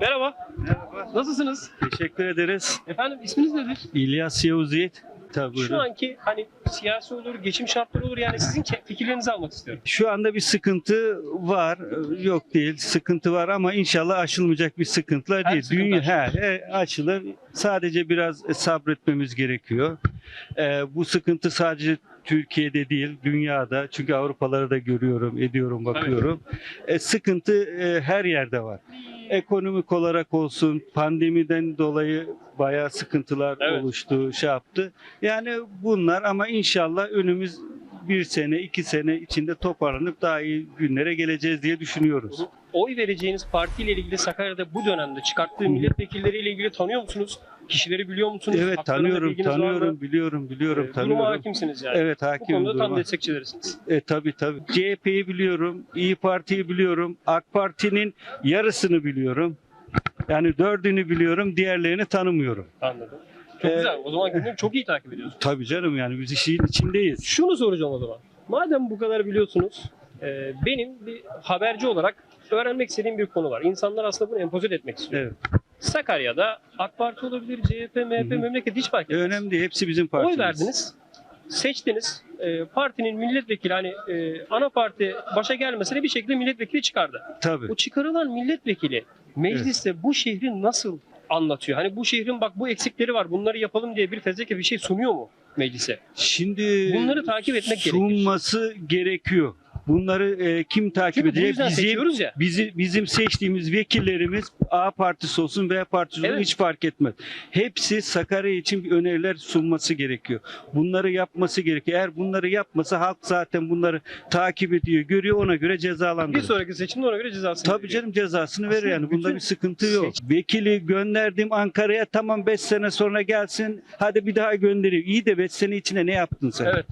Merhaba. Merhaba. Nasılsınız? Teşekkür ederiz. Efendim isminiz nedir? İlyas Yavuz Yiğit. Tabii Şu anki hani siyasi olur, geçim şartları olur yani sizin fikirlerinizi almak istiyorum. Şu anda bir sıkıntı var. Yok değil. Sıkıntı var ama inşallah aşılmayacak bir sıkıntılar Her değil. sıkıntı Dünya he, he, aşılır. Sadece biraz sabretmemiz gerekiyor. Ee, bu sıkıntı sadece Türkiye'de değil, dünyada. Çünkü Avrupaları da görüyorum, ediyorum, bakıyorum. E, sıkıntı e, her yerde var. Ekonomik olarak olsun, pandemiden dolayı bayağı sıkıntılar Evet. oluştu, şey yaptı. Yani bunlar ama inşallah önümüz bir sene, iki sene içinde toparlanıp daha iyi günlere geleceğiz diye düşünüyoruz. Oy vereceğiniz partiyle ilgili Sakarya'da bu dönemde çıkarttığı milletvekilleriyle ilgili tanıyor musunuz? Kişileri biliyor musunuz? Evet Haklarında tanıyorum, bilginiz var mı? tanıyorum, biliyorum, biliyorum, Ee, Duruma tanıyorum. hakimsiniz yani. Evet Bu hakim konuda tam duruma. destekçilerisiniz. E, tabii tabii. CHP'yi biliyorum, İyi Parti'yi biliyorum, AK Parti'nin yarısını biliyorum. Yani dördünü biliyorum, diğerlerini tanımıyorum. Anladım. Çok Ee, güzel. O zaman gündemi çok iyi takip ediyorsunuz. Tabii canım yani biz işin içindeyiz. Şunu soracağım o zaman. Madem bu kadar biliyorsunuz, e, benim bir haberci olarak öğrenmek istediğim bir konu var. İnsanlar aslında bunu empoze etmek istiyor. Evet. Sakarya'da AK Parti olabilir, CHP, MHP, Hı hı. memleket hiç fark E, etmez. önemli değil, hepsi bizim partimiz. Oy verdiniz, seçtiniz. E, partinin milletvekili hani e, ana parti başa gelmesine bir şekilde milletvekili çıkardı. Tabii. Bu çıkarılan milletvekili mecliste bu şehri nasıl anlatıyor? Hani bu şehrin bak bu eksikleri var bunları yapalım diye bir fezleke bir şey sunuyor mu meclise? Şimdi Bunları takip etmek gerekir. sunması gerekiyor. Bunları e, kim takip Çünkü bu edecek? yüzden seçiyoruz ya. bizi, bizim seçtiğimiz vekillerimiz A partisi olsun B partisi olsun Evet. hiç fark etmez. Hepsi Sakarya için bir öneriler sunması gerekiyor. Bunları yapması gerekiyor. Eğer bunları yapmasa halk zaten bunları takip ediyor, görüyor ona göre Bir cezalandırır. sonraki seçimde ona göre cezasını Tabii veriyor. canım cezasını verir Aslında yani. Bunda bütün bir sıkıntı yok. Vekili gönderdim Ankara'ya tamam 5 sene sonra gelsin. Hadi bir daha göndereyim. İyi de 5 sene içinde ne yaptın sen? Evet.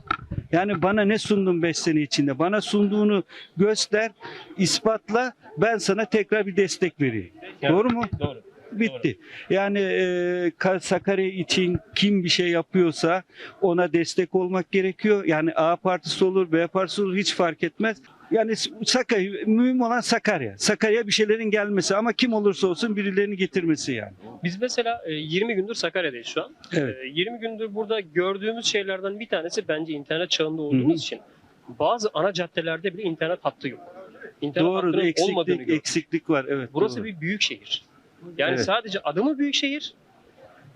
Yani bana ne sundun 5 sene içinde? Bana sunduğunu göster, ispatla. Ben sana tekrar bir destek vereyim. Yani- Doğru mu? Doğru. Bitti. Yani e, Ka- Sakarya için kim bir şey yapıyorsa ona destek olmak gerekiyor. Yani A partisi olur, B partisi olur hiç fark etmez. Yani Sakarya, mühim olan Sakarya. Sakarya bir şeylerin gelmesi ama kim olursa olsun birilerini getirmesi yani. Biz mesela e, 20 gündür Sakarya'dayız şu an. Evet. E, 20 gündür burada gördüğümüz şeylerden bir tanesi bence internet çağında olduğumuz Hı için bazı ana caddelerde bile internet hattı yok. İnternet Doğru, hattının olmadığını eksiklik, gördük. eksiklik var. Evet. Burası doğru. bir büyük şehir. Yani Evet. sadece adı mı büyük şehir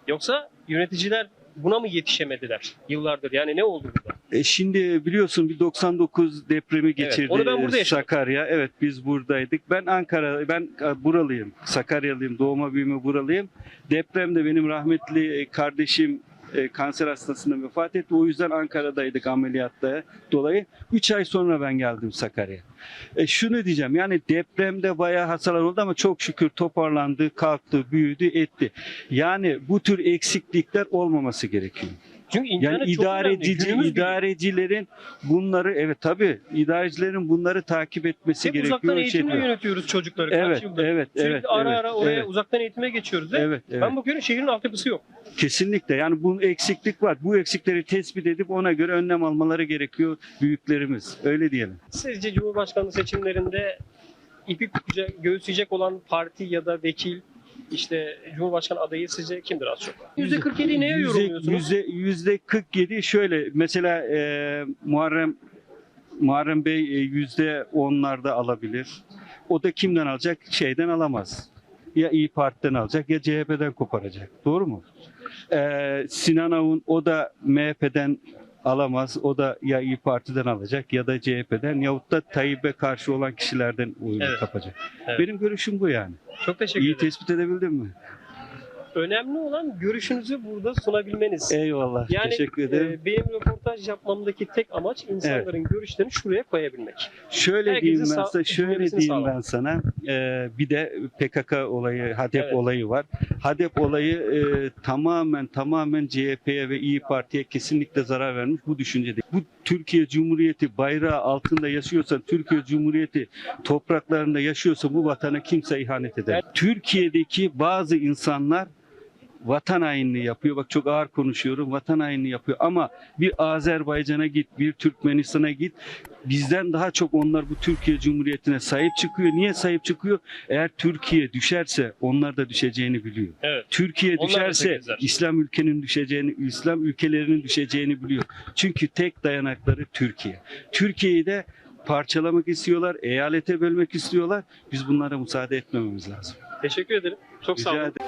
yoksa yöneticiler buna mı yetişemediler yıllardır? Yani ne oldu? E şimdi biliyorsun bir 99 depremi geçirdi onu ben burada yaşadım. Sakarya. Evet biz buradaydık. Ben Ankara, ben e, buralıyım. Sakaryalıyım. Doğma büyüme buralıyım. Depremde benim rahmetli e, kardeşim e, kanser hastasından vefat etti. O yüzden Ankara'daydık ameliyatta dolayı. 3 ay sonra ben geldim Sakarya. E, şunu diyeceğim yani depremde bayağı hasarlar oldu ama çok şükür toparlandı, kalktı, büyüdü, etti. Yani bu tür eksiklikler olmaması gerekiyor. Çünkü Yani idarecici, idarecilerin bunları evet tabii idarecilerin bunları takip etmesi Hep gerekiyor. uzaktan şey eğitimle yönetiyoruz çocukları. Evet, yıldır. evet, Sürekli evet, ara evet, ara oraya evet. uzaktan eğitime geçiyoruz ve Evet, evet. ben bakıyorum şehrin altyapısı yok. Kesinlikle. Yani bu eksiklik var. Bu eksikleri tespit edip ona göre önlem almaları gerekiyor büyüklerimiz. Öyle diyelim. Sizce Cumhurbaşkanlığı seçimlerinde ipi göğüsleyecek olan parti ya da vekil işte Cumhurbaşkanı adayı sizce kimdir az çok? %47'yi neye yorumluyorsunuz? Yüzde, yüzde 47 şöyle mesela e, Muharrem Muharrem Bey e, yüzde onlarda alabilir. O da kimden alacak? Şeyden alamaz. Ya İyi Parti'den alacak ya CHP'den koparacak. Doğru mu? E, Sinan Avun o da MHP'den alamaz. O da ya İyi Parti'den alacak ya da CHP'den yahut da Tayyip'e karşı olan kişilerden oyunu Evet. kapacak. Evet. Benim görüşüm bu yani. Çok teşekkür İyi ederim. tespit edebildim mi? Önemli olan görüşünüzü burada sunabilmeniz. Eyvallah. Yani Teşekkür ederim. e, benim röportaj yapmamdaki tek amaç insanların görüşlerini şuraya koyabilmek. Şöyle Herkesin diyeyim ben sana, şöyle diyeyim ben sana. Ee, bir de PKK olayı, HADEP Evet. olayı var. HADEP olayı e, tamamen tamamen CHP'ye ve İyi Parti'ye kesinlikle zarar vermiş bu düşüncede. Bu Türkiye Cumhuriyeti bayrağı altında yaşıyorsan, Türkiye Cumhuriyeti topraklarında yaşıyorsa bu vatana kimse ihanet eder. Evet. Türkiye'deki bazı insanlar vatan hainliği yapıyor. Bak çok ağır konuşuyorum. Vatan hainliği yapıyor. Ama bir Azerbaycan'a git, bir Türkmenistan'a git. Bizden daha çok onlar bu Türkiye Cumhuriyeti'ne sahip çıkıyor. Niye sahip çıkıyor? Eğer Türkiye düşerse onlar da düşeceğini biliyor. Evet. Türkiye Onlar düşerse. İslam ülkenin düşeceğini, İslam ülkelerinin düşeceğini biliyor. Çünkü tek dayanakları Türkiye. Türkiye'yi de parçalamak istiyorlar, eyalete bölmek istiyorlar. Biz bunlara müsaade etmememiz lazım. Teşekkür ederim. Çok sağ Rica olun. ederim.